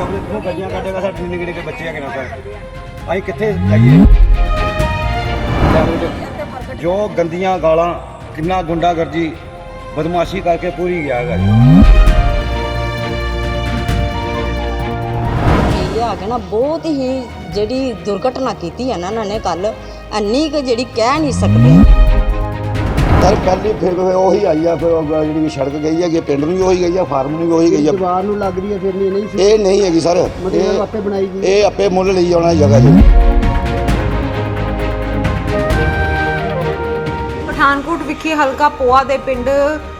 ਆਪਣੇ ਇੱਥੋਂ ਗੱਡੀਆਂ ਕੱਢੇਗਾ ਸਾਡੇ ਨਿੱਕੇ ਨਿੱਕੇ ਬੱਚੇ ਹੈਗੇ ਨਾ ਸਰ ਅਸੀਂ ਕਿੱਥੇ ਜਾਈਏ ਜੋ ਗੰਦੀਆਂ ਗਾਲਾਂ, ਕਿੰਨਾ ਗੁੰਡਾਗਰਦੀ, ਬਦਮਾਸ਼ੀ ਕਰਕੇ ਪੂਰੀ ਗਿਆ ਹੈਗਾ ਇਹ ਲਿਆ ਨਾ ਬਹੁਤ ਹੀ ਜਿਹੜੀ ਦੁਰਘਟਨਾ ਕੀਤੀ ਹੈ ਨਾ ਇਹਨਾਂ ਨੇ ਕੱਲ ਇੰਨੀ ਕਿ ਜਿਹੜੀ ਕਹਿ ਨਹੀਂ ਸਕਦੇ। ਸਰ ਪਹਿਲੀ ਫਿਰ ਉਹੀ ਆਈ ਆ ਫਿਰ ਉਹ ਜਿਹੜੀ ਸੜਕ ਗਈ ਹੈਗੀ ਪਿੰਡ ਨੂੰ ਵੀ ਉਹੀ ਗਈ ਆ ਫਾਰਮ ਨੂੰ ਵੀ ਉਹੀ ਗਈ ਆ। ਦੀਵਾਰ ਨੂੰ ਲੱਗ ਰਹੀ ਹੈ ਫਿਰ ਨਹੀਂ ਨਹੀਂ ਸੀ? ਇਹ ਨਹੀਂ ਹੈਗੀ ਸਰ। ਮਤਲਬ ਆਪੇ ਬਣਾਈ ਗਈ ਇਹ ਆਪੇ ਮੁੱਲ ਲਈ ਆਉਣਾ ਜਗ੍ਹਾ ਜੀ ਪਠਾਨਕੋਟ ਵਿਖੇ ਹਲਕਾ ਪੋਆ ਦੇ ਪਿੰਡ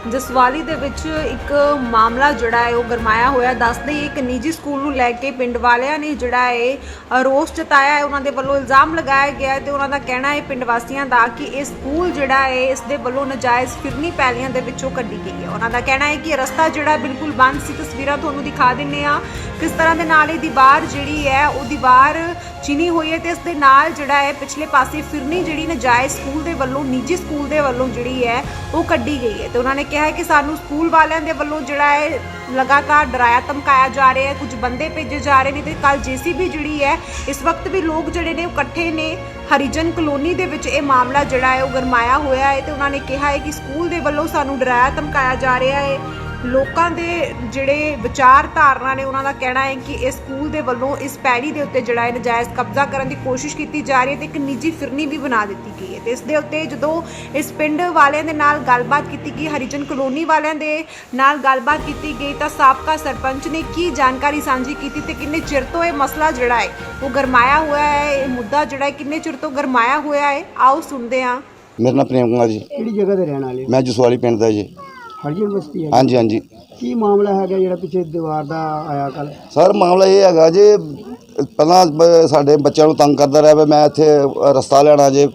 ਜਸਵਾਲੀ ਦੇ ਵਿੱਚ ਇੱਕ ਮਾਮਲਾ ਜਿਹੜਾ ਹੈ ਉਹ ਗਰਮਾਇਆ ਹੋਇਆ। ਦੱਸਦੇ ਹੀ ਇੱਕ ਨਿੱਜੀ ਸਕੂਲ ਨੂੰ ਲੈ ਕੇ ਪਿੰਡ ਵਾਲਿਆਂ ਨੇ ਜਿਹੜਾ ਹੈ ਰੋਸ ਜਤਾਇਆ ਹੈ। ਉਹਨਾਂ ਦੇ ਵੱਲੋਂ ਇਲਜ਼ਾਮ ਲਗਾਇਆ ਗਿਆ ਹੈ ਤੇ ਉਹਨਾਂ ਦਾ ਕਹਿਣਾ ਹੈ ਪਿੰਡ ਵਾਸੀਆਂ ਦਾ ਕਿ ਇਹ ਸਕੂਲ ਜਿਹੜਾ ਹੈ, ਇਸ ਦੇ ਵੱਲੋਂ ਨਜਾਇਜ਼ ਫਿਰਨੀ ਪੈਲੀਆਂ ਦੇ ਵਿੱਚੋਂ ਕੱਢੀ ਗਈ ਹੈ। ਉਹਨਾਂ ਦਾ ਕਹਿਣਾ ਹੈ ਕਿ ਰਸਤਾ ਜਿਹੜਾ ਬਿਲਕੁਲ ਬੰਦ ਸੀ। ਤਸਵੀਰਾਂ ਤੁਹਾਨੂੰ ਦਿਖਾ ਦਿੰਨੇ ਆ ਕਿਸ ਤਰ੍ਹਾਂ ਦੇ ਨਾਲ ਇਹ ਦੀਵਾਰ ਜਿਹੜੀ ਹੈ ਉਹ ਦੀਵਾਰ ਚਿਨੀ ਹੋਈ ਹੈ ਤੇ ਇਸ ਦੇ ਨਾਲ ਜਿਹੜਾ ਹੈ, ਪਿਛਲੇ ਪਾਸੇ ਫਿਰਨੀ ਜਿਹੜੀ ਨਜਾਇਜ਼ ਸਕੂਲ ਦੇ ਵੱਲੋਂ, ਨਿੱਜੀ ਸਕੂਲ ਦੇ ਵੱਲੋਂ ਜਿਹੜੀ ਹੈ, ਉਹ ਕੱਢੀ ਗਈ ਹੈ। ਤੇ ਉਹਨਾਂ ਨੇ ਕਿਹਾ ਹੈ ਕਿ ਸਾਨੂੰ ਸਕੂਲ ਵਾਲਿਆਂ ਦੇ ਵੱਲੋਂ ਜਿਹੜਾ ਹੈ, ਲਗਾਤਾਰ ਡਰਾਇਆ, ਧਮਕਾਇਆ ਜਾ ਰਿਹਾ ਹੈ, ਕੁਝ ਬੰਦੇ ਭੇਜੇ ਜਾ ਰਹੇ ਨੇ ਤੇ ਕੱਲ ਜੀਸੀਬੀ ਜਿਹੜੀ ਹੈ, ਇਸ ਵਕਤ ਵੀ ਲੋਕ ਜਿਹੜੇ ਨੇ ਇਕੱਠੇ ਨੇ। ਹਰੀਜਨ ਕਲੋਨੀ ਦੇ ਵਿੱਚ ਇਹ ਮਾਮਲਾ ਜਿਹੜਾ ਹੈ, ਉਹ ਗਰਮਾਇਆ ਹੋਇਆ ਹੈ ਤੇ ਉਹਨਾਂ ਨੇ ਕਿਹਾ ਹੈ ਕਿ ਸਕੂਲ ਦੇ ਵੱਲੋਂ ਸਾਨੂੰ ਡਰਾਇਆ, ਧਮਕਾਇਆ ਜਾ ਰਿਹਾ ਹੈ। ਲੋਕਾਂ ਦੇ ਜਿਹੜੇ ਵਿਚਾਰ ਧਾਰਨਾ ਨੇ ਉਹਨਾਂ ਦਾ ਕਹਿਣਾ ਹੈ ਕਿ ਇਸ ਸਕੂਲ ਦੇ ਵੱਲੋਂ ਇਸ ਪੈੜੀ ਦੇ ਉੱਤੇ ਜਿਹੜਾ ਹੈ ਨਜਾਇਜ਼ ਕਬਜ਼ਾ ਕਰਨ ਦੀ ਕੋਸ਼ਿਸ਼ ਕੀਤੀ ਜਾ ਰਹੀ ਹੈ ਤੇ ਇੱਕ ਨਿੱਜੀ ਫਿਰਨੀ ਵੀ ਬਣਾ ਦਿੱਤੀ ਗਈ ਹੈ। ਤੇ ਇਸ ਦੇ ਉੱਤੇ ਜਦੋਂ ਇਸ ਪਿੰਡ ਵਾਲਿਆਂ ਦੇ ਨਾਲ ਗੱਲਬਾਤ ਕੀਤੀ ਗਈ ਹਰੀਜਨ ਕਲੋਨੀ ਵਾਲਿਆਂ ਦੇ ਨਾਲ ਗੱਲਬਾਤ ਕੀਤੀ ਗਈ ਤਾਂ ਸਾਬਕਾ ਸਰਪੰਚ ਨੇ ਕੀ ਜਾਣਕਾਰੀ ਸਾਂਝੀ ਕੀਤੀ ਤੇ ਕਿੰਨੇ ਚਿਰ ਤੋਂ ਇਹ ਮਸਲਾ ਜਿਹੜਾ ਹੈ ਉਹ ਗਰਮਾਇਆ ਹੋਇਆ ਹੈ ਇਹ ਮੁੱਦਾ ਜਿਹੜਾ ਹੈ ਕਿੰਨੇ ਚਿਰ ਤੋਂ ਗਰਮਾਇਆ ਹੋਇਆ ਹੈ? ਆਓ ਸੁਣਦੇ ਹਾਂ। ਮੇਰਾ ਨਾਮ ਪ੍ਰੇਮ ਕੁਮਾਰ ਜੀ। ਕਿਹੜੀ ਜਗ੍ਹਾ ਤੇ ਰਹਿਣ ਵਾਲੇ ਮੈਂ ਜਸਵਾਲੀ ਪਿੰਡ ਦਾ ਜੀ। ਹੈ ਹਾਂਜੀ ਹਾਂਜੀ। ਕੀ ਮਾਮਲਾ ਹੈਗਾ ਜਿਹੜਾ ਪਿੱਛੇ ਦੀਵਾਰ ਦਾ ਆਇਆ ਕੱਲ ਸਰ ਮਾਮਲਾ ਇਹ ਹੈਗਾ ਜੀ ਪਹਿਲਾਂ ਬ- ਸਾਡੇ ਬੱਚਿਆਂ ਨੂੰ ਤੰਗ ਕਰਦਾ ਰਿਹਾ ਵੀ ਮੈਂ ਇੱਥੇ ਰਸਤਾ ਲੈਣਾ ਜੇ।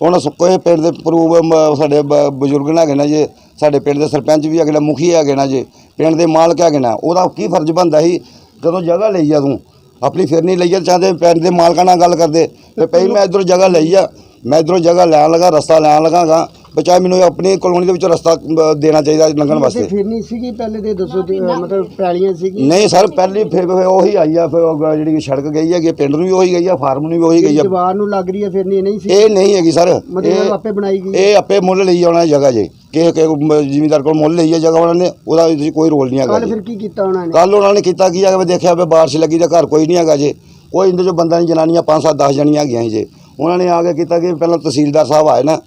ਹੁਣ ਸੁੱਕੇ ਪਿੰਡ ਦੇ ਪ੍ਰੂਵ ਮ- ਸਾਡੇ ਬ- ਬਜ਼ੁਰਗ ਨੇ ਹੈਗੇ ਨੇ ਜੀ ਸਾਡੇ ਪਿੰਡ ਦੇ ਸਰਪੰਚ ਵੀ ਹੈਗੇ ਨੇ ਮੁਖੀ ਹੈਗੇ ਨੇ ਜੀ ਪਿੰਡ ਦੇ ਮਾਲਕ ਹੈਗੇ ਨੇ ਉਹਦਾ ਕੀ ਫਰਜ਼ ਬਣਦਾ ਸੀ? ਜਦੋਂ ਜਗ੍ਹਾ ਲਈ ਆ ਤੂੰ ਆਪਣੀ ਫਿਰਨੀ ਲਈ ਆ ਚਾਹਦੇ ਪਿੰਡ ਦੇ ਮਾਲਕਾਂ ਨਾਲ ਗੱਲ ਕਰਦੇ ਤੇ ਪਈ ਮੈਂ ਇਧਰੋਂ ਜਗ੍ਹਾ ਲਈ ਆ ਮੈਂ ਇਧਰੋਂ ਜਗ੍ਹਾ ਲੈਣ ਲੱਗਾ ਰਸਤਾ ਲੈਣ ਲਗਾਗਾ ਬਚਾ ਮੈਨੂੰ ਆਪਣੀ ਕਲੋਨੀ ਦੇ ਵਿੱਚੋਂ ਰਸਤਾ ਅ, ਦੇਣਾ ਚਾਹੀਦਾ ਲੰਘਣ ਵਾਸਤੇ। ਫਿਰ ਨਹੀਂ ਸੀਗੀ ਪਹਿਲੇ ਤੇ ਦੱਸੋ ਤੇ, ਅਹ, ਮਤਲਬ ਪੈਲੀਆਂ ਸੀਗੀ ਨਹੀਂ ਸਰ ਪਹਿਲੀ ਫਿਰ ਫਿਰ ਉਹੀ ਆਈ ਆ ਫਿਰ ਉਹ ਜਿਹੜੀ ਸੜਕ ਗਈ ਹੈਗੀ ਪਿੰਡ ਨੂੰ ਵੀ ਉਹੀ ਗਈ ਆ ਫਾਰਮ ਨੂੰ ਵੀ ਉਹੀ ਗਈ ਆ। ਦੀਵਾਰ ਨੂੰ ਲੱਗ ਰਹੀ ਹੈ ਫਿਰ ਨਹੀਂ ਨਹੀਂ ਸੀ ਇਹ ਨਹੀਂ ਹੈਗੀ ਸਰ ਮਤਲਬ ਇਹ ਆਪੇ ਬਣਾਈ ਗਈ ਇਹ ਆਪੇ ਮੁੱਲ ਲਈ ਆਉਣਾ ਜਗ੍ਹਾ ਜੇ। ਕਿ ਕਿ ਜ਼ਿਮੀਦਾਰ ਕੋਲ ਮੁੱਲ ਲਈ ਆ ਜਗ੍ਹਾ ਉਹਨਾਂ ਨੇ ਉਹਦਾ ਇਹਦੇ 'ਚ ਕੋਈ ਰੋਲ ਨਹੀਂ ਹੈਗਾ ਕੱਲ ਜੀ। ਫਿਰ ਕੀ ਕੀਤਾ ਉਹਨਾਂ ਨੇ? ਕੱਲ ਉਹਨਾਂ ਨੇ ਕੀਤਾ ਕੀ ਹੈਗਾ ਵੀ ਦੇਖਿਆ ਵੀ ਬਾਰਿਸ਼ ਲੱਗੀ ਤਾਂ ਘਰ ਕੋਈ ਨਹੀਂ ਹੈਗਾ ਜੇ। ਕੋਈ ਇਹਦੇ ਚੋਂ ਬੰਦਾ ਨਹੀਂ ਜਨਾਨੀਆਂ ਪੰਜ ਸੱਤ 10 ਜਣੀਆਂ ਹੈਗੀਆਂ ਸੀ ਜੇ। ਉਹਨਾਂ ਨੇ ਆ ਕੇ ਕੀਤਾ ਕਿ ਪਹਿਲਾਂ ਤਹਿਸੀਲਦਾਰ ਸਾਹਿਬ ਆਏ ਨਾ ਇਹ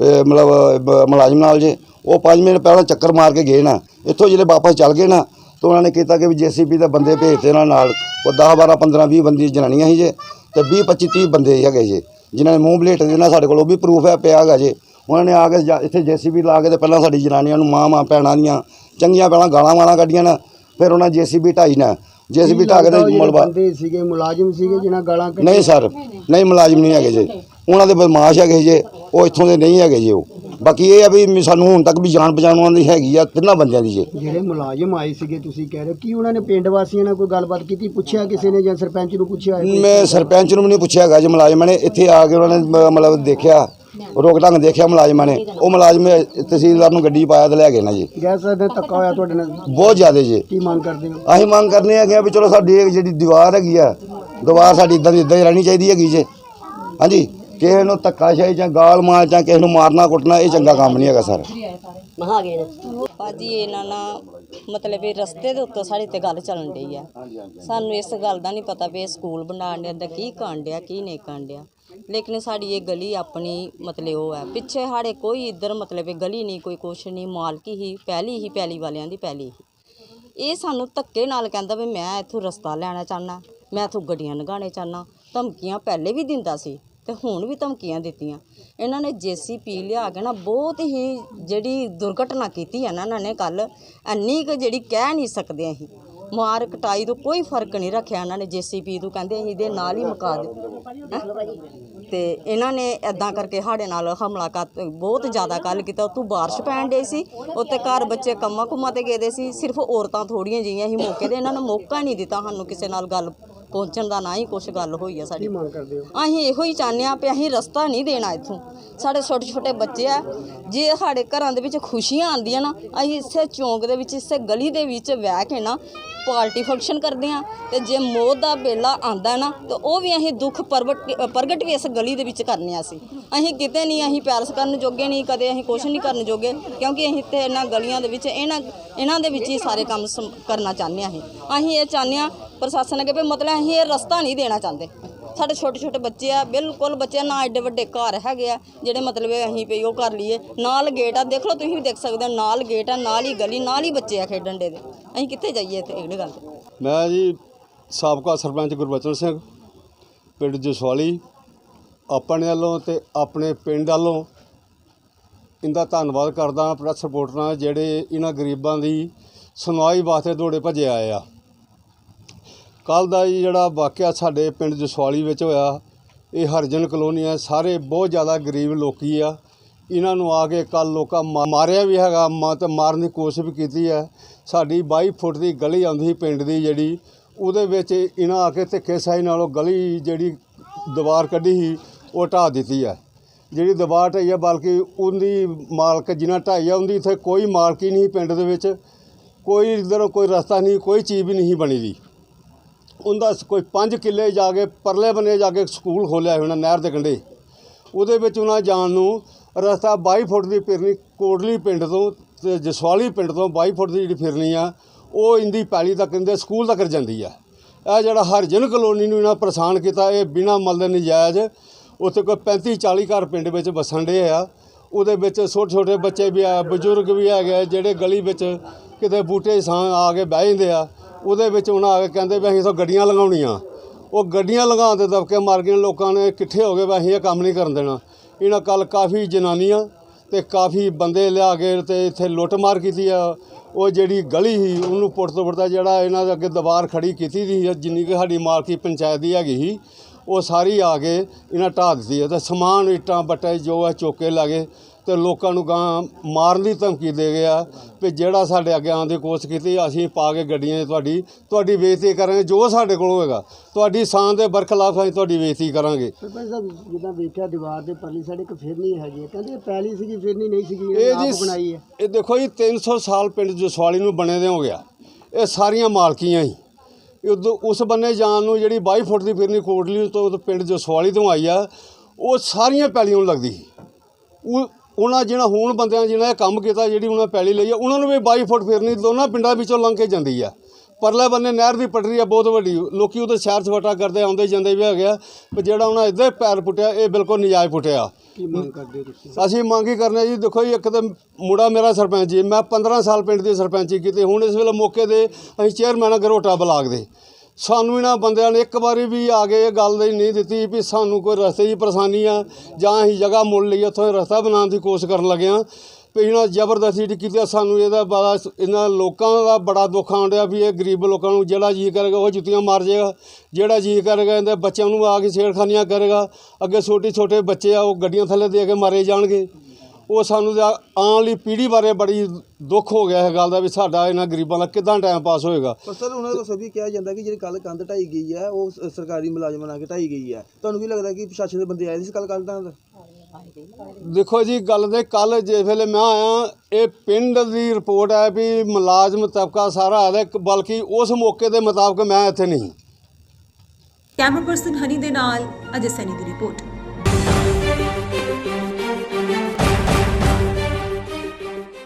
ਮਤਲਬ ਮੁਲਾਜ਼ਮ ਨਾਲ ਜੇ ਉਹ ਪੰਜ ਮਿੰਟ ਪਹਿਲਾਂ ਚੱਕਰ ਮਾਰ ਕੇ ਗਏ ਨਾ ਇੱਥੋਂ ਜਿਹੜੇ ਵਾਪਸ ਚੱਲ ਗਏ ਨਾ ਤਾਂ ਉਹਨਾਂ ਨੇ ਕੀਤਾ ਕਿ ਵੀ ਜੀਸੀਬੀ ਦੇ ਬੰਦੇ ਭੇਜਤੇ ਉਹਨਾਂ ਨਾਲ ਉਹ 10 12 15 20 ਬੰਦੀ ਜਨਾਨੀਆਂ ਸੀ ਜੇ ਤੇ 20 25 30 ਬੰਦੇ ਹੈਗੇ ਜੇ ਜਿਨ੍ਹਾਂ ਨੇ ਮੂੰਹ ਬਲੇਟ ਦੇਣਾ ਸਾਡੇ ਕੋਲ ਉਹ ਵੀ ਪ੍ਰੂਫ ਹੈ ਪਿਆ ਹੈਗਾ ਜੇ। ਉਹਨਾਂ ਨੇ ਆ ਕੇ ਜਾ- ਇੱਥੇ ਜੀਸੀਬੀ ਲਾ ਕੇ ਤੇ ਪਹਿਲਾਂ ਸਾਡੀ ਜਨਾਨੀਆਂ ਨੂੰ ਮਾਂ ਮਾਂ ਭੈਣਾਂ ਦੀਆਂ ਚੰਗੀਆਂ ਪਹਿਲਾਂ ਗਾਲਾਂ ਵਾਲਾਂ ਕੱਢੀਆਂ ਨਾ ਫਿਰ ਉਹਨਾਂ ਜੀਸੀਬੀ ਢਾਈ ਨਾ ਜੀਸੀਬੀ ਢਾ ਕੇ ਤੇ ਮਲਬਾ ਬੰਦੇ ਸੀਗੇ ਮੁਲਾਜ਼ਮ ਸੀਗੇ ਜਿਨ੍ਹਾਂ ਗਾਲਾਂ ਕੱਢੀਆਂ। ਨਹੀਂ ਸਰ ਨਹੀਂ ਮੁਲਾਜ਼ਮ ਨਹੀਂ ਹੈਗੇ ਜੇ। ਉਹਨਾਂ ਦੇ ਬਦਮਾਸ਼ ਹੈਗੇ ਜੇ। ਉਹ ਇੱਥੋਂ ਦੇ ਨਹੀਂ ਹੈਗੇ ਜੇ ਉਹ। ਬਾਕੀ ਇਹ ਆ ਵੀ ਸਾਨੂੰ ਹੁਣ ਤੱਕ ਵੀ ਜਾਣ ਪਛਾਣ ਉਹਨਾਂ ਦੀ ਹੈਗੀ ਆ ਤਿੰਨਾਂ ਬੰਦਿਆਂ ਦੀ ਜੇ। ਜਿਹੜੇ ਮੁਲਾਜ਼ਮ ਆਏ ਸੀਗੇ ਤੁਸੀਂ ਕਹਿ ਰਹੇ ਹੋ ਕੀ ਉਹਨਾਂ ਨੇ ਪਿੰਡ ਵਾਸੀਆਂ ਨਾਲ ਕੋਈ ਗੱਲਬਾਤ ਕੀਤੀ ਪੁੱਛਿਆ ਕਿਸੇ ਨੇ ਜਾਂ ਸਰਪੰਚ ਨੂੰ ਪੁੱਛਿਆ ਹੈ ਕੋਈ? ਮੈਂ ਸਰਪੰਚ ਨੂੰ ਵੀ ਨਹੀਂ ਪੁੱਛਿਆ ਹੈਗਾ ਜੇ ਮੁਲਾਜ਼ਮਾਂ ਨੇ। ਇੱਥੇ ਆ ਕੇ ਉਹਨਾਂ ਨੇ ਮ- ਮਤਲਬ ਦੇਖਿਆ ਰੋਕ ਢੰਗ ਦੇਖਿਆ ਮੁਲਾਜ਼ਮਾਂ ਨੇ। ਉਹ ਮੁਲਾਜ਼ਮ ਤਹਿਸੀਲਦਾਰ ਨੂੰ ਗੱਡੀ 'ਚ ਪਾਇਆ ਤੇ ਲੈ ਗਏ ਨਾ ਜੀ। ਕਹਿ ਸਕਦੇ ਹਾਂ ਧੱਕਾ ਹੋਇਆ ਤੁਹਾਡੇ ਨਾਲ। ਬਹੁਤ ਜ਼ਿਆਦਾ ਜੀ। ਕੀ ਮੰਗ ਕਰਦੇ ਹੋ? ਅਸੀਂ ਮੰਗ ਕਰਨੇ ਹੈਗੇ ਆ ਵੀ ਚਲੋ ਸਾਡੀ ਇਹ ਜਿਹੜੀ ਦੀਵਾਰ ਹੈਗੀ ਆ ਦੀਵਾਰ ਸਾਡੀ ਇਦਾਂ ਦੀ ਇਦਾਂ ਹੀ ਰਹਿਣੀ ਚਾਹੀਦੀ ਹੈਗੀ ਜੇ। ਹਾਂਜੀ? ਕਿਸੇ ਨੂੰ ਧੱਕਾਸ਼ਾਹੀ ਜਾਂ ਗਾਲ ਮਾਰ ਜਾਂ ਕਿਸੇ ਨੂੰ ਮਾਰਨਾ ਕੁੱਟਣਾ, ਇਹ ਚੰਗਾ ਕੰਮ ਨਹੀਂ ਹੈਗਾ ਸਰ। ਭਾਜੀ, ਇਹਨਾਂ ਨਾਲ ਮਤਲਬ ਇਹ ਰਸਤੇ ਦੇ ਉੱਤੋਂ ਸਾਡੇ ਤੇ ਗੱਲ ਚੱਲਣ ਡਈ ਆ। ਸਾਨੂੰ ਇਸ ਗੱਲ ਦਾ ਨਹੀਂ ਪਤਾ ਵੀ ਇਹ ਸਕੂਲ ਬਣਾਉਣ ਦੇ ਅੰਦਰ ਕੀ ਕਾਂਡਿਆ ਕੀ ਨਹੀਂ ਕਾਂਡਿਆ ਲੇਕਿਨ ਸਾਡੀ ਇਹ ਗਲੀ ਆਪਣੀ ਮਤਲਬ ਉਹ ਹੈ ਪਿੱਛੇ ਸਾਡੇ ਕੋਈ ਇੱਧਰ ਮਤਲਬ ਇਹ ਗਲੀ ਨਹੀਂ, ਕੋਈ ਕੁਛ ਨਹੀਂ, ਮਾਲਕੀ ਹੀ, ਪਹਿਲੀ ਹੀ, ਪਹਿਲੀ ਵਾਲਿਆਂ ਦੀ ਪਹਿਲੀ ਹੀ। ਇਹ ਸਾਨੂੰ ਧੱਕੇ ਨਾਲ ਕਹਿੰਦਾ ਵੀ ਮੈਂ ਇੱਥੋਂ ਰਸਤਾ ਲੈਣਾ ਚਾਹਨਾ ਮੈਂ ਇੱਥੋਂ ਗੱਡੀਆਂ ਲਗਾਉਣੇ ਚਾਹਨਾ ਧਮਕੀਆਂ ਪਹਿਲੇ ਵੀ ਦਿੰਦਾ ਸੀ। ਤੇ ਹੁਣ ਵੀ ਧਮਕੀਆਂ ਦਿੱਤੀਆਂ। ਇਹਨਾਂ ਨੇ ਜੀਸੀਪੀ ਲਿਆ ਕੇ ਨਾ ਬਹੁਤ ਹੀ ਜਿਹੜੀ ਦੁਰਘਟਨਾ ਕੀਤੀ ਹੈ ਨਾ ਇਹਨਾਂ ਨੇ ਕੱਲ ਇੰਨੀ ਕੁ ਜਿਹੜੀ ਕਹਿ ਨਹੀਂ ਸਕਦੇ ਅਸੀਂ। ਮਾਰ ਕਟਾਈ ਤੋਂ ਕੋਈ ਫ਼ਰਕ ਨਹੀਂ ਰੱਖਿਆ ਇਹਨਾਂ ਨੇ ਜੀਸੀਪੀ ਤੋਂ ਕਹਿੰਦੇ ਅਸੀਂ ਇਹਦੇ ਨਾਲ ਹੀ ਮੁਕਾ ਦੇ ਤੇ ਇਹਨਾਂ ਨੇ ਐਦਾਂ ਕਰਕੇ ਸਾਡੇ ਨਾਲ ਹਮਲਾ ਕਰ ਬਹੁਤ ਜ਼ਿਆਦਾ ਕੱਲ ਕੀਤਾ। ਉਤੋਂ ਬਾਰਿਸ਼ ਪੈਣ ਡੇ ਸੀ ਉੱਤੇ ਘਰ ਬੱਚੇ ਕੰਮਾਂ ਕੁਮਾਂ ਤੇ ਗਏ ਦੇ ਸੀ, ਸਿਰਫ ਔਰਤਾਂ ਥੋੜੀਆਂ ਜਿਹੀਆਂ ਸੀ ਮੌਕੇ ਤੇ ਇਹਨਾਂ ਨੇ ਮੌਕਾ ਨਹੀਂ ਦਿੱਤਾ ਸਾਨੂੰ ਕਿਸੇ ਨਾਲ ਗੱਲ ਪਹੁੰਚਣ ਦਾ ਨਾ ਹੀ ਕੁਛ ਗੱਲ ਹੋਈ ਆ ਕੀ ਸਾਡੀ ਮੰਗ ਕਰਦੇ ਹੋ? ਅਸੀਂ ਇਹੋ ਹੀ ਚਾਹੁੰਦੇ ਆ ਵੀ ਅਸੀਂ ਰਸਤਾ ਨਹੀਂ ਦੇਣਾ ਇੱਥੋਂ। ਸਾਡੇ ਛੋਟੇ ਛੋਟੇ ਬੱਚੇ ਆ ਜੇ ਸਾਡੇ ਘਰਾਂ ਦੇ ਵਿੱਚ ਖੁਸ਼ੀਆਂ ਆਉਂਦੀਆਂ ਨਾ ਅਸੀਂ ਇਸੇ ਚੌਂਕ ਦੇ ਵਿੱਚ ਇਸੇ ਗਲੀ ਦੇ ਵਿੱਚ ਬਹਿ ਕੇ ਨਾ ਪਾਰਟੀ ਫੰਕਸ਼ਨ ਕਰਦੇ ਆ ਤੇ ਜੇ ਮੌਤ ਦਾ ਵੇਲਾ ਆਂਦਾ ਨਾ ਤੇ ਉਹ ਵੀ ਅਸੀਂ ਦੁੱਖ ਪ੍ਰਗਟ ਪ੍ਰਗਟ ਵੀ ਇਸ ਗਲੀ ਦੇ ਵਿੱਚ ਕਰਨੇ ਆ ਅਸੀਂ। ਅਸੀਂ ਕਿਤੇ ਨਹੀਂ, ਅਸੀਂ ਪੈਲਸ ਕਰਨ ਜੋਗੇ ਨਹੀਂ, ਕਦੇ ਅਸੀਂ ਕੁਛ ਨਹੀਂ ਕਰਨ ਜੋਗੇ, ਕਿਉਂਕਿ ਅਸੀਂ ਇੱਥੇ ਇਹਨਾਂ ਗਲੀਆਂ ਦੇ ਵਿੱਚ, ਇਹਨਾਂ ਇਹਨਾਂ ਦੇ ਵਿੱਚ ਹੀ ਸਾਰੇ ਕੰਮ ਸਮ- ਕਰਨਾ ਚਾਹੁੰਦੇ ਆ ਅਸੀਂ। ਅਸੀਂ ਇਹ ਚਾਹੁੰਦੇ ਆ ਪ੍ਰਸ਼ਾਸਨ ਅੱਗੇ ਵੀ ਮਤਲਬ ਅਸੀਂ ਇਹ ਰਸਤਾ ਨਹੀਂ ਦੇਣਾ ਚਾਹੁੰਦੇ। ਸਾਡੇ ਛੋਟੇ ਛੋਟੇ ਬੱਚੇ ਆ, ਬਿਲਕੁਲ ਬੱਚੇ ਨਾ ਐਡੇ ਵੱਡੇ ਘਰ ਹੈਗੇ ਆ, ਜਿਹੜੇ ਮਤਲਬ ਅਸੀਂ ਪਈ ਉਹ ਕਰ ਲਈਏ। ਨਾਲ ਗੇਟ ਆ, ਦੇਖ ਲਓ ਤੁਸੀਂ ਵੀ ਦੇਖ ਸਕਦੇ ਹੋ, ਨਾਲ ਗੇਟ ਆ, ਨਾਲ ਹੀ ਗਲੀ, ਨਾਲ ਹੀ ਬੱਚੇ ਆ ਖੇਡਣ ਦੇ। ਅਸੀਂ ਕਿੱਥੇ ਜਾਈਏ ਇੱਥੇ? ਇਹਦੇ ਗੱਲ ਮੈਂ ਜੀ ਸਾਬਕਾ ਸਰਪੰਚ ਗੁਰਬਚਨ ਸਿੰਘ, ਪਿੰਡ ਜਸਵਾਲੀ, ਆਪਣੇ ਵੱਲੋਂ ਤੇ ਆਪਣੇ ਪਿੰਡ ਵੱਲੋਂ ਇਹਦਾ ਧੰਨਵਾਦ ਕਰਦਾ ਪ੍ਰੈਸ ਰਿਪੋਰਟਰਾਂ ਜਿਹੜੇ ਇਹਨਾਂ ਗਰੀਬਾਂ ਦੀ ਸੁਣਵਾਈ ਵਾਸਤੇ ਦੌੜੇ ਭੱਜੇ ਆਏ ਆ। ਕੱਲ ਦਾ ਜੀ ਜਿਹੜਾ ਵਾਕਿਆ ਸਾਡੇ ਪਿੰਡ ਜਸਵਾਲੀ ਵਿੱਚ ਹੋਇਆ, ਇਹ ਹਰਜਨ ਕਲੋਨੀ ਆ, ਸਾਰੇ ਬਹੁਤ ਜ਼ਿਆਦਾ ਗਰੀਬ ਲੋਕੀ ਆ। ਇਹਨਾਂ ਨੂੰ ਆ ਕੇ ਕੱਲ ਲੋਕਾਂ ਮਾ- ਮਾਰਿਆ ਵੀ ਹੈਗਾ, ਮਾ, ਤੇ ਮਾਰਨ ਦੀ ਕੋਸ਼ਿਸ਼ ਵੀ ਕੀਤੀ ਹੈ ਸਾਡੀ 22 ਫੁੱਟ ਦੀ ਗਲੀ ਆਉਂਦੀ ਸੀ ਪਿੰਡ ਦੀ ਜਿਹੜੀ, ਉਹਦੇ ਵਿੱਚ ਇਹਨਾਂ ਆ ਕੇ ਧੱਕੇ ਸਾਈ ਨਾਲੋਂ ਗਲੀ ਜਿਹੜੀ ਦੀਵਾਰ ਕੱਢੀ ਸੀ, ਉਹ ਢਾਹ ਦਿੱਤੀ ਹੈ ਜਿਹੜੀ ਦੀਵਾਰ ਢਾਈ ਹੈ ਬਲਕਿ ਉਹਦੀ ਮਾਲਕ ਜਿਨ੍ਹਾਂ ਢਾਈ ਆ, ਉਹਦੀ ਇੱਥੇ ਕੋਈ ਮਾਲਕੀ ਨਹੀਂ ਸੀ ਪਿੰਡ ਦੇ ਵਿੱਚ। ਕੋਈ ਇੱਧਰੋਂ ਕੋਈ ਰਸਤਾ ਨਹੀਂ, ਕੋਈ ਚੀਜ਼ ਵੀ ਨਹੀਂ ਬਣੀ ਦੀ ਉਹਦਾ ਸ- ਕੋਈ 5 ਕਿੱਲੇ ਜਾ ਕੇ ਪਰਲੇ ਬੰਨੇ ਜਾ ਕੇ ਸਕੂਲ ਖੋਲਿਆ ਹੋਣਾ ਨਹਿਰ ਦੇ ਕੰਢੇ। ਉਹਦੇ ਵਿੱਚ ਉਹਨਾਂ ਜਾਣ ਨੂੰ ਰਸਤਾ 22 ਫੁੱਟ ਦੀ ਫਿਰਨੀ ਕੋਟਲੀ ਪਿੰਡ ਤੋਂ ਤੇ ਜਸਵਾਲੀ ਪਿੰਡ ਤੋਂ 22 ਫੁੱਟ ਦੀ ਜਿਹੜੀ ਫਿਰਨੀ ਆ ਉਹ ਇੰਦੀ ਪੈਲੀ ਤੱਕ ਕਹਿੰਦੇ ਸਕੂਲ ਤੱਕ ਜਾਂਦੀ ਆ। ਇਹ ਜਿਹੜਾ ਹਰਜਨ ਕਲੋਨੀ ਨੂੰ ਇਹਨਾਂ ਪਰੇਸ਼ਾਨ ਕੀਤਾ ਇਹ ਬਿਨਾ ਮਲ ਦੇ ਨਜਾਇਜ਼ ਉੱਥੇ ਕੋਈ 35 40 ਘਰ ਪਿੰਡ ਵਿੱਚ ਵਸਣ ਡੇ ਆ। ਉਹਦੇ ਵਿੱਚ ਛੋਟੇ ਛੋਟੇ ਬੱਚੇ ਵੀ ਆ ਬਜ਼ੁਰਗ ਵੀ ਹੈਗੇ ਆ, ਜਿਹੜੇ ਗਲੀ ਵਿੱਚ ਕਿਤੇ ਬੂਟੇ ਸਾਂ ਆ ਕੇ ਬਹਿ ਜਾਂਦੇ ਆ। ਉਹਦੇ ਵਿੱਚ ਉਹਨਾਂ ਆ ਕੇ ਕਹਿੰਦੇ ਵੀ ਅਸੀਂ ਤਾਂ ਗੱਡੀਆਂ ਲਗਾਉਣੀਆਂ ਉਹ ਗੱਡੀਆਂ ਲਗਾਉਣ ਦੇ ਦਬਕੇ ਮਾਰ ਕੇ ਲੋਕਾਂ ਨੇ ਇਕੱਠੇ ਹੋ ਗਏ ਵੀ ਅਸੀਂ ਇਹ ਕੰਮ ਨਹੀਂ ਕਰਨ ਦੇਣਾ। ਇਹਨਾਂ ਕੱਲ ਕਾਫੀ ਜਨਾਨੀਆਂ ਤੇ ਕਾਫੀ ਬੰਦੇ ਲਿਆ ਕੇ ਤੇ ਇੱਥੇ ਲੁੱਟ ਮਾਰ ਕੀਤੀ ਆ। ਉਹ ਜਿਹੜੀ ਗਲੀ ਸੀ, ਉਹਨੂੰ ਪੁੱਟ ਤੋਂ ਪੁੱਟਦਾ ਜਿਹੜਾ ਇਹਨਾਂ ਦੇ ਅੱਗੇ ਦੀਵਾਰ ਖੜੀ ਕੀਤੀ ਸੀ, ਜਿੰਨੀ ਕਿ ਸਾਡੀ ਮਾਲਕੀ ਪੰਚਾਇਤ ਦੀ ਹੈਗੀ ਸੀ, ਉਹ ਸਾਰੀ ਆ ਕੇ ਇਹਨਾਂ ਢਾਹ ਦਿੱਤੀ ਹੈ ਤੇ ਸਮਾਨ ਇੱਟਾਂ, ਬੱਟੇ ਜੋ ਹੈ ਚੋਕੇ ਲਾਗੇ ਤੇ ਲੋਕਾਂ ਨੂੰ ਗਾਂ ਮਾਰਨ ਦੀ ਧਮਕੀ ਦੇ ਗਿਆ ਵੀ ਜਿਹੜਾ ਸਾਡੇ ਅੱਗੇ ਆਉਣ ਦੀ ਕੋਸ਼ਿਸ਼ ਕੀਤੀ ਅਸੀਂ ਪਾ ਕੇ ਗੱਡੀਆਂ 'ਚ ਤੁਹਾਡੀ ਤੁਹਾਡੀ ਬੇਇੱਜ਼ਤੀ ਕਰਾਂਗੇ ਜੋ ਸਾਡੇ ਕੋਲ ਹੋਏਗਾ। ਤੁਹਾਡੀ ਸ਼ਾਨ ਦੇ ਬਰਖਲਾਫ ਅਸੀਂ ਤੁਹਾਡੀ ਬੇਇੱਜ਼ਤੀ ਕਰਾਂਗੇ। ਸਰਪੰਚ ਸਾਹਿਬ ਜਿੱਦਾਂ ਵੇਖਿਆ ਦੀਵਾਰ ਦੇ ਪਰਲੀ ਸਾਡੇ ਇੱਕ ਫਿਰਨੀ ਹੈਗੀ ਹੈ। ਕਹਿੰਦੇ ਇਹ ਪਹਿਲੀ ਸੀਗੀ ਫਿਰਨੀ ਨਹੀਂ ਸੀਗੀ ਇਹ ਇਹ ਜੀ ਆਪ ਬਣਾਈ ਹੈ। ਇਹ ਦੇਖੋ ਜੀ 300 ਸਾਲ ਪਿੰਡ ਜਸਵਾਲੀ ਨੂੰ ਬਣੇ ਦੇ ਹੋ ਗਿਆ। ਇਹ ਸਾਰੀਆਂ ਮਾਲਕੀਆਂ ਹੀ। ਇਹ ਉਦੋਂ ਉਸ ਬੰਨੇ ਜਾਣ ਨੂੰ ਜਿਹੜੀ 22 ਫੁੱਟ ਦੀ ਫਿਰਨੀ ਕੋਟਲੀ ਤੋਂ ਪਿੰਡ ਜਸਵਾਲੀ ਤੋਂ ਆਈ ਆ ਉਹ ਸਾਰੀਆਂ ਪੈਲੀਆਂ ਨੂੰ ਲੱਗਦੀ ਸੀ। ਉਹ ਉਹਨਾਂ ਜਿਹੜਾ ਹੁਣ ਬੰਦਿਆਂ ਜਿਹਨਾਂ ਇਹ ਕੰਮ ਕੀਤਾ ਜਿਹੜੀ ਉਹਨਾਂ ਪੈਲੀ ਲਈ ਆ ਉਹਨਾਂ ਨੂੰ ਵੀ 22 ਫੁੱਟ ਫਿਰਨੀ ਦੋਨਾਂ ਪਿੰਡਾਂ ਵਿੱਚੋਂ ਲੰਘ ਕੇ ਜਾਂਦੀ ਆ। ਪਰਲੇ ਬੰਨੇ ਨਹਿਰ ਦੀ ਪਟੜੀ ਆ ਬਹੁਤ ਵੱਡੀ। ਲੋਕੀ ਉਹਦੇ ਸੈਰ ਸਪਾਟਾ ਕਰਦੇ ਆਉਂਦੇ ਜਾਂਦੇ ਵੀ ਹੈਗੇ ਆ ਪਰ ਜਿਹੜਾ ਉਹਨਾਂ ਇੱਧਰ ਪੈਰ ਪੁੱਟਿਆ ਇਹ ਬਿਲਕੁਲ ਨਜਾਇਜ਼ ਪੁੱਟਿਆ। ਕੀ ਮੰਗ ਕਰਦੇ ਹੋ ਤੁਸੀਂ? ਅਸੀਂ ਮੰਗ ਹੀ ਕਰਨੇ ਜੀ ਦੇਖੋ ਜੀ ਇੱਕ ਤਾਂ ਮੁੰਡਾ ਮੇਰਾ ਸਰਪੰਚ ਜੀ ਮੈਂ 15 ਸਾਲ ਪਿੰਡ ਦੀ ਸਰਪੰਚੀ ਕੀਤੀ ਹੁਣ ਇਸ ਵੇਲੇ ਮੌਕੇ ਦੇ ਅਸੀਂ ਚੇਅਰਮੈਨ ਆ ਗਰੋਟਾ ਬਲਾਕ ਦੇ। ਸਾਨੂੰ ਇਹਨਾਂ ਬੰਦਿਆਂ ਨੇ ਇੱਕ ਵਾਰੀ ਵੀ ਆ ਕੇ ਇਹ ਗੱਲ ਦੀ ਨਹੀਂ ਦਿੱਤੀ ਵੀ ਸਾਨੂੰ ਕੋਈ ਰਸਤੇ ਦੀ ਪਰੇਸ਼ਾਨੀ ਆ, ਜਾਂ ਅਸੀਂ ਜਗ੍ਹਾ ਮੁੱਲ ਲਈ, ਉੱਥੋਂ ਰਸਤਾ ਬਣਾਉਣ ਦੀ ਕੋਸ਼ਿਸ਼ ਕਰਨ ਲੱਗੇ ਹਾਂ। ਵੀ ਇਹਨਾਂ ਜ਼ਬਰਦਸਤੀ ਟੀ ਕੀਤੀ ਸਾਨੂੰ ਇਹਦਾ ਬੜਾ ਇਹਨਾਂ ਲੋਕਾਂ ਦਾ ਬੜਾ ਦੁੱਖ ਆਉਂਦਿਆ ਵੀ ਇਹ ਗਰੀਬ ਲੋਕਾਂ ਨੂੰ ਜਿਹੜਾ ਜੀ ਕਰੇਗਾ, ਉਹ ਜੁੱਤੀਆਂ ਮਾਰ ਜਾਏਗਾ। ਜਿਹੜਾ ਜੀ ਕਰੇਗਾ, ਇਹਦੇ ਬੱਚਿਆਂ ਨੂੰ ਆ ਕੇ ਛੇੜਖਾਨੀਆਂ ਕਰੇਗਾ। ਅੱਗੇ ਛੋਟੇ ਛੋਟੇ ਬੱਚੇ ਆ, ਉਹ ਗੱਡੀਆਂ ਥੱਲੇ ਦੇ ਕੇ ਮਾਰੇ ਜਾਣਗੇ। ਉਹ ਸਾਨੂੰ ਤਾਂ ਆਉਣ ਵਾਲੀ ਪੀੜ੍ਹੀ ਬਾਰੇ ਬੜੀ ਦੁੱਖ ਹੋ ਗਿਆ ਇਹ ਗੱਲ ਦਾ ਵੀ ਸਾਡਾ ਇਹਨਾਂ ਗਰੀਬਾਂ ਦਾ ਕਿਦਾਂ ਟਾਈਮ ਪਾਸ ਹੋਏਗਾ? ਪਰ ਸਰ ਉਹਨਾਂ ਦਾ ਸਭੀ ਕਿਹਾ ਜਾਂਦਾ ਕਿ ਜਿਹੜੀ ਕੱਲ ਕੰਧ ਢਾਈ ਗਈ ਹੈ ਉਹ ਸ- ਸਰਕਾਰੀ ਮੁਲਾਜ਼ਮਾਂ ਨਾਲ ਕੇ ਢਾਈ ਗਈ ਹੈ। ਤੁਹਾਨੂੰ ਕੀ ਲੱਗਦਾ ਕਿ ਪ੍ਰਸ਼ਾਸਨ ਦੇ ਬੰਦੇ ਆਏ ਸੀ ਕੱਲ ਕੱਲ ਤਾਂ ਦੇਖੋ ਜੀ ਗੱਲ ਦੇ ਕੱਲ ਜਿਸ ਵੇਲੇ ਮੈਂ ਆਇਆ ਇਹ ਪਿੰਡ ਦੀ ਰਿਪੋਰਟ ਹੈ ਵੀ ਮੁਲਾਜ਼ਮ ਤਬਕਾ ਸਾਰਾ ਆਦਾ ਬਲਕਿ ਉਸ ਮੌਕੇ ਦੇ ਮੁਤਾਬਕ ਮੈਂ ਇੱਥੇ ਨਹੀਂ। ਕੈਮਰਾ ਪਰਸਨ ਹਨੀ ਦੇ ਨਾਲ ਅਜੇ ਸੈਨੀ ਦੀ ਰਿਪੋਰਟ